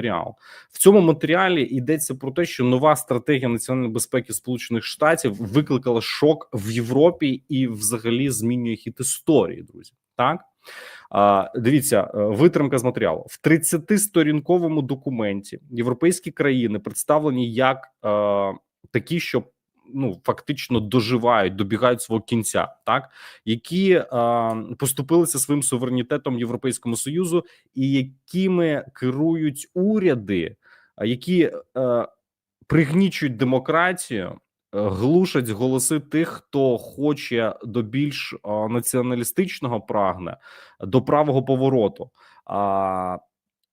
матеріал. В цьому матеріалі йдеться про те, що нова стратегія національної безпеки Сполучених Штатів викликала шок в Європі і, взагалі, змінює хід історії. Друзі, так а, дивіться, е, витримка з матеріалу в 30-сторінковому документі. Європейські країни представлені як а, такі, що ну фактично доживають, добігають свого кінця, так які е, поступилися своїм суверенітетом Європейському Союзу, і якими керують уряди, які е, пригнічують демократію. е, Глушать голоси тих, хто хоче до більш націоналістичного прагне до правого повороту. А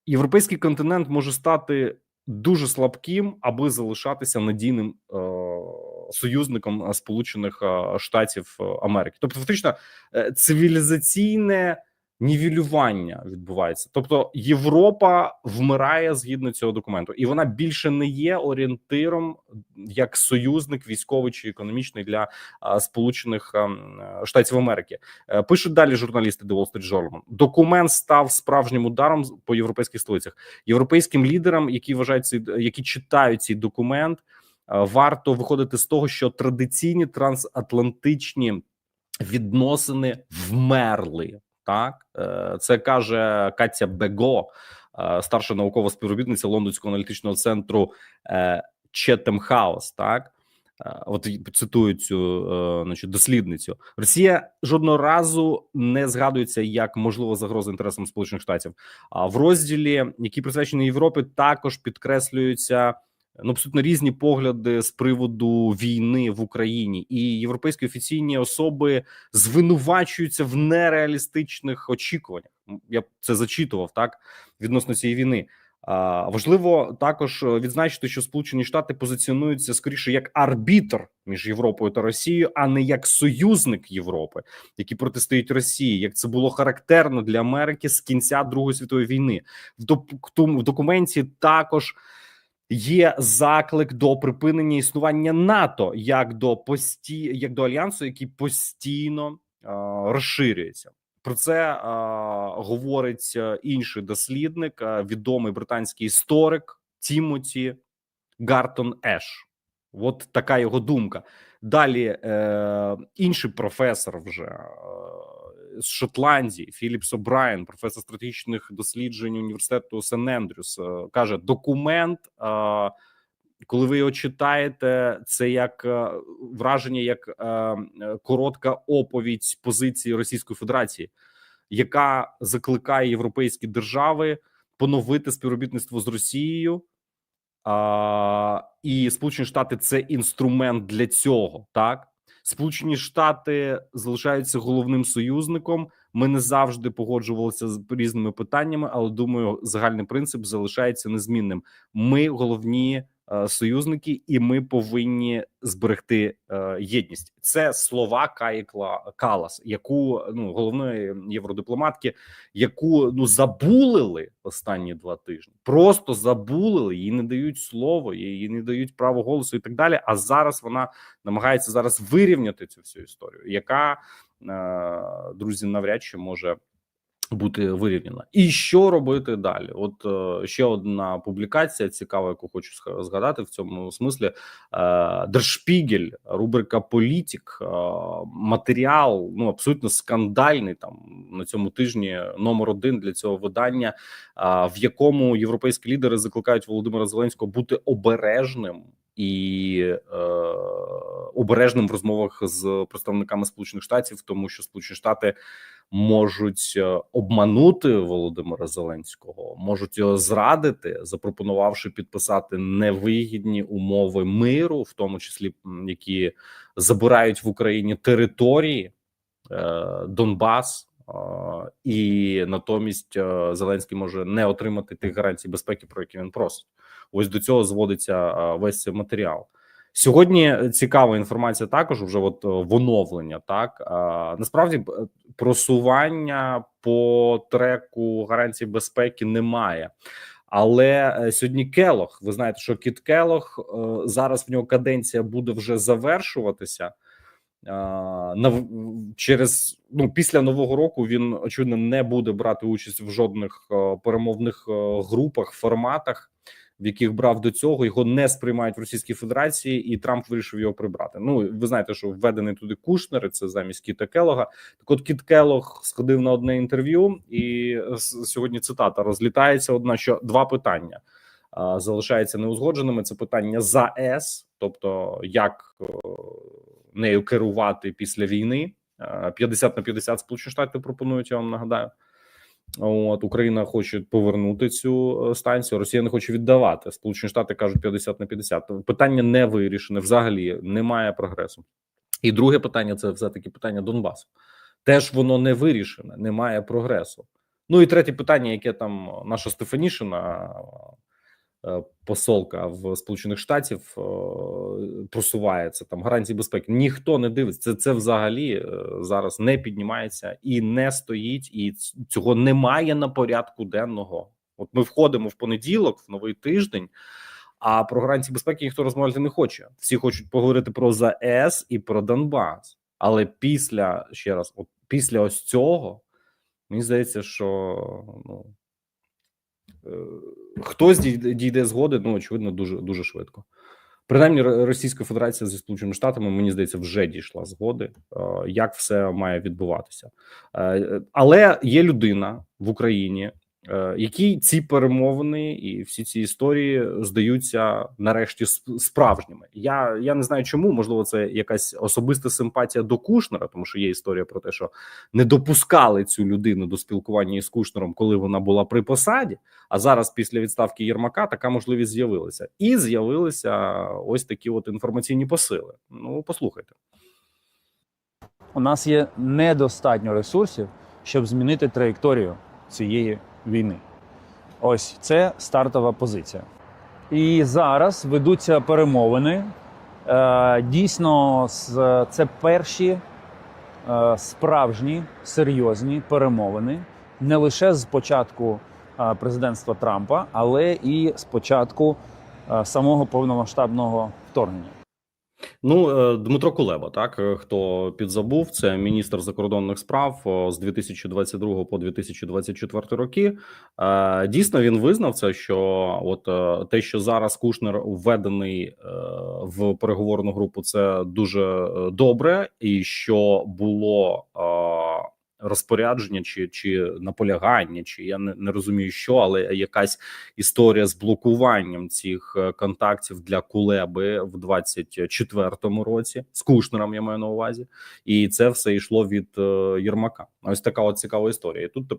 європейський континент може стати дуже слабким, аби залишатися надійним е, союзником Сполучених Штатів е, Америки. Тобто, фактично, е, цивілізаційне нівелювання відбувається. Тобто, Європа вмирає згідно цього документу, і вона більше не є орієнтиром як союзник військовий чи економічний для Сполучених Штатів Америки. Е, Пишуть далі журналісти The Wall Street Journal. Документ став справжнім ударом по європейських столицях. Європейським лідерам, які вважають які читають цей документ, варто виходити з того, що традиційні трансатлантичні відносини вмерли. Так, Е, це каже Катя Бего, е, старша наукова співробітниця Лондонського аналітичного центру е, Четем Хаус. Так. Е, От цитую цю е, значить, дослідницю. Росія жодного разу не згадується як можлива загроза інтересам Сполучених Штатів. А в розділі, який присвячений Європі, також підкреслюються ну, абсолютно різні погляди з приводу війни в Україні, і європейські офіційні особи звинувачуються в нереалістичних очікуваннях. Я це зачитував так відносно цієї війни. Важливо також е, відзначити, що Сполучені Штати позиціонуються скоріше як арбітр між Європою та Росією, а не як союзник Європи, який протистоїть Росії, як це було характерно для Америки з кінця Другої світової війни. В документі також є заклик до припинення існування НАТО як до пості, як до альянсу, який постійно е, розширюється. Про це е, говорить е, інший дослідник, е, відомий британський історик Тімоті Гартон Еш. От така його думка. Далі е, інший професор вже е, з Шотландії Філіпс О'Брайен, професор стратегічних досліджень університету Сен Ендрюс, е, каже: документ, е, коли ви його читаєте, це як е, враження, як коротка оповідь позиції Російської Федерації, яка закликає європейські держави поновити співробітництво з Росією. А, і Сполучені Штати це інструмент для цього. Так, Сполучені Штати залишаються головним союзником. Ми не завжди погоджувалися з різними питаннями, але думаю, загальний принцип залишається незмінним. Ми головні союзники, і ми повинні зберегти е, єдність. Це слова Каї Калас, яку ну головної євродипломатки, яку ну забулили останні два тижні. Просто забулили, їй не дають слово, їй не дають право голосу і так далі. А зараз вона намагається зараз вирівняти цю всю історію, яка е, друзі навряд чи може. Бути вирівняна, і що робити далі? От е, ще одна публікація цікава, яку хочу згадати в цьому смислі. Е, Дершпігель, рубрика Політік, е, матеріал ну абсолютно скандальний. Там на цьому тижні номер один для цього видання, е, в якому європейські лідери закликають Володимира Зеленського бути обережним і е, обережним в розмовах з представниками Сполучених Штатів, тому що Сполучені Штати можуть е, обманути Володимира Зеленського, можуть його зрадити, запропонувавши підписати невигідні умови миру, в тому числі які забирають в Україні території е, Донбас. І натомість е, Зеленський може не отримати тих гарантій безпеки, про які він просить. Ось до цього зводиться е, весь цей матеріал. Сьогодні цікава інформація також вже от е, в оновлення. Так насправді просування по треку гарантій безпеки немає. Але сьогодні Келох, ви знаєте, що Кіт Келох зараз в нього каденція буде вже завершуватися. Через ну після нового року він очевидно не буде брати участь в жодних е, перемовних е, групах, форматах, в яких брав до цього. Його не сприймають в Російській Федерації, і Трамп вирішив його прибрати. Ну ви знаєте, що введений туди Кушнер, це замість Кіта Келога. Так, от Кіт Келог сходив на одне інтерв'ю, і сьогодні цитата розлітається. Одна що два питання а, залишаються неузгодженими. Це питання за ЕС, тобто як е, нею керувати після війни. Е, 50 на 50 Сполучені Штати пропонують. Я вам нагадаю. От Україна хоче повернути цю е, станцію. Росія не хоче віддавати. Сполучені Штати кажуть 50 на 50. Питання не вирішене. Взагалі немає прогресу. І друге питання це все таки питання Донбасу. Теж воно не вирішене, немає прогресу. Ну і третє питання, яке там наша Стефанішина, е, посолка в Сполучених Штатів, е, просуває це там гарантії безпеки. Ніхто не дивиться. Це, це взагалі е, зараз не піднімається і не стоїть, і цього немає на порядку денного. От ми входимо в понеділок, в новий тиждень. А про гарантії безпеки ніхто розмовляти не хоче. Всі хочуть поговорити про ЗАЕС і про Донбас. Але після ще раз, от після ось цього, мені здається, що ну хтось дійде, дійде згоди, ну очевидно, дуже дуже швидко. Принаймні, Російська Федерація зі Сполученими Штатами, мені здається, вже дійшла згоди, е, як все має відбуватися. Е, Але є людина в Україні, е, якій ці перемовини і всі ці історії здаються нарешті справжніми. Я, я не знаю, чому можливо, це якась особиста симпатія до Кушнера, тому що є історія про те, що не допускали цю людину до спілкування із Кушнером, коли вона була при посаді. А зараз, після відставки Єрмака, така можливість з'явилася, і з'явилися ось такі от інформаційні посили. Ну, послухайте. у нас є недостатньо ресурсів, щоб змінити траєкторію цієї війни. Ось це стартова позиція. І зараз ведуться перемовини. Е, Дійсно, це перші е, справжні серйозні перемовини не лише з початку е, президентства Трампа, але і з початку самого повномасштабного вторгнення. Ну, е, Дмитро Кулеба, так е, хто підзабув, це міністр закордонних справ з 2022 по 2024 роки. Е, Дійсно, він визнав це, що от те, що зараз Кушнер введений в переговорну групу, це дуже добре, і що було розпорядження чи чи наполягання, чи я не, не розумію, що, але якась історія з блокуванням цих е, контактів для Кулеби в 24-му році з Кушнером, я маю на увазі, і це все йшло від е, Єрмака. Ось така от цікава історія. І тут тепер.